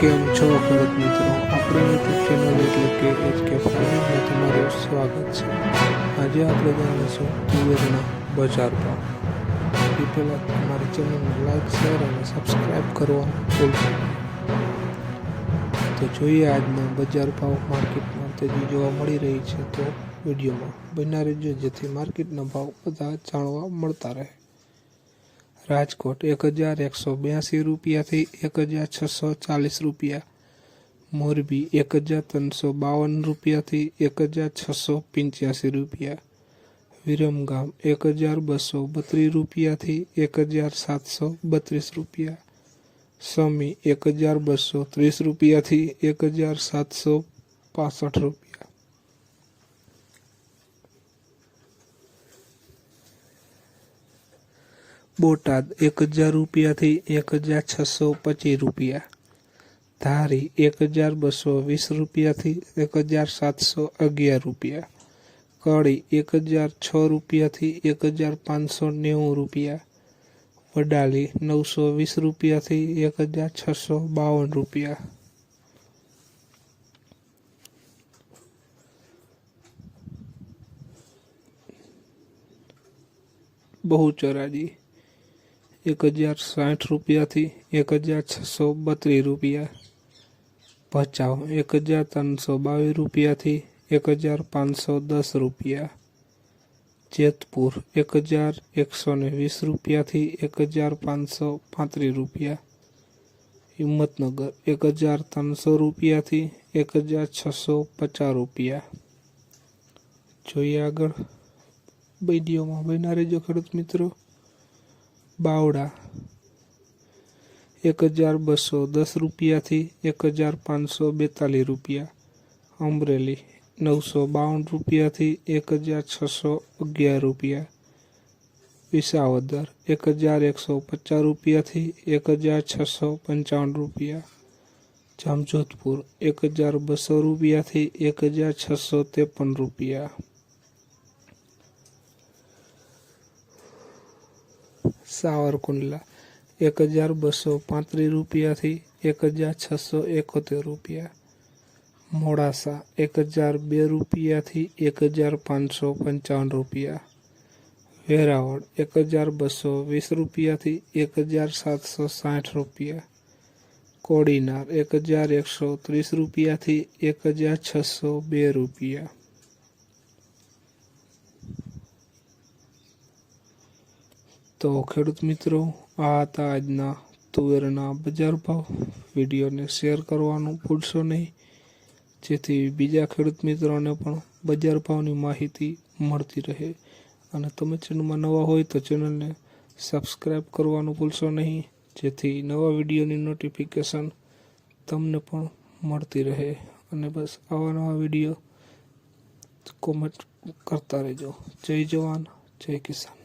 કેમ છો ખેડૂત મિત્રો? આપણે ચેનલ એટલે કે એચ કે ફાર્મિંગમાં તમારું સ્વાગત છે. આજે આપણે જાણીશું તુવેરના બજાર ભાવ. એ પહેલાં તમારી ચેનલને લાઈક, શેર અને સબસ્ક્રાઈબ કરવાનું ભૂલશો તો જોઈએ આજના બજાર ભાવ માર્કેટમાં તેજી જોવા મળી રહી છે તો વિડીયોમાં. બન્યા રહેજો જેથી માર્કેટના ભાવ બધા જાણવા મળતા રહે. રાજકોટ એક હજાર એકસો બ્યાસી રૂપિયાથી એક હજાર છસો ચાલીસ રૂપિયા. મોરબી એક હજાર ત્રણસો બાવન રૂપિયાથી એક હજાર છસો પંચ્યાસી રૂપિયા. વિરમગામ એક હજાર બસો બત્રીસ રૂપિયાથી એક હજાર સાતસો બત્રીસ રૂપિયા. સમી એક હજાર બસો ત્રીસ રૂપિયાથી એક હજાર સાતસો પાસઠ રૂપિયા. બોટાદ એક હજાર રૂપિયાથી એક હજાર છસો પચીસ રૂપિયા. ધારી એક હજાર બસો વીસ રૂપિયાથી એક હજાર સાતસો અગિયાર રૂપિયા. કળી એક હજાર છ રૂપિયાથી એક હજાર પાંચસો નેવું રૂપિયા. વડાલી નવસો વીસ રૂપિયાથી એક હજાર છસો બાવન રૂપિયા. બહુચરાજી એક હજાર સાઠ રૂપિયાથી એક હજાર છસો બત્રીસ રૂપિયા. ભચાઉ, એક હજાર ત્રણસો બાવીસ રૂપિયાથી એક હજાર પાંચસો દસ રૂપિયા. જેતપુર, એક હજાર એકસો ને વીસ રૂપિયાથી એક હજાર પાંચસો પાંત્રીસ રૂપિયા. હિંમતનગર, એક હજાર ત્રણસો રૂપિયાથી એક હજાર છસો પચાસ રૂપિયા. જોઈએ આગળ. વિડીયોમાં બન્યા રહેજો ખેડૂત મિત્રો. બાવડા. એક હજાર બસો દસ રૂપિયાથી એક હજાર પાંચસો બેતાલીસ રૂપિયા. અમરેલી, નવસો બાવન રૂપિયાથી એક હજાર છસો અગિયાર રૂપિયા. વિસાવદર, એક હજાર એકસો પચાસ રૂપિયાથી એક હજાર છસો પંચાવન રૂપિયા. જામજોધપુર, એક હજાર બસો રૂપિયાથી એક હજાર છસો ત્રેપન રૂપિયા. સાવરકુંડલા, એક હજાર બસો પાંત્રીસ રૂપિયાથી એક હજાર છસો એકોતેર રૂપિયા. મોડાસા, એક હજાર બે રૂપિયાથી એક હજાર પાંચસો પંચાવન રૂપિયા. વેરાવળ, એક હજાર બસો વીસ રૂપિયાથી એક હજાર સાતસો સાઠ રૂપિયા. કોડીનાર, એક હજાર એકસો ત્રીસ રૂપિયાથી એક હજાર છસો બે રૂપિયા. તો ખેડૂત મિત્રો, આ હતા આજના તુવેરના બજાર ભાવ. વિડીયોને શેર કરવાનું ભૂલશો નહીં. જેથી બીજા ખેડૂત મિત્રોને પણ બજાર ભાવની માહિતી મળતી રહે. અને તમે ચેનલમાં નવા હોય તો ચેનલને સબસ્ક્રાઈબ કરવાનું ભૂલશો નહીં. જેથી નવા વિડીયોની નોટિફિકેશન તમને પણ મળતી રહે. અને બસ આવા નવા વીડિયો કોમેન્ટ કરતા રહેજો. જય જવાન, જય કિસાન.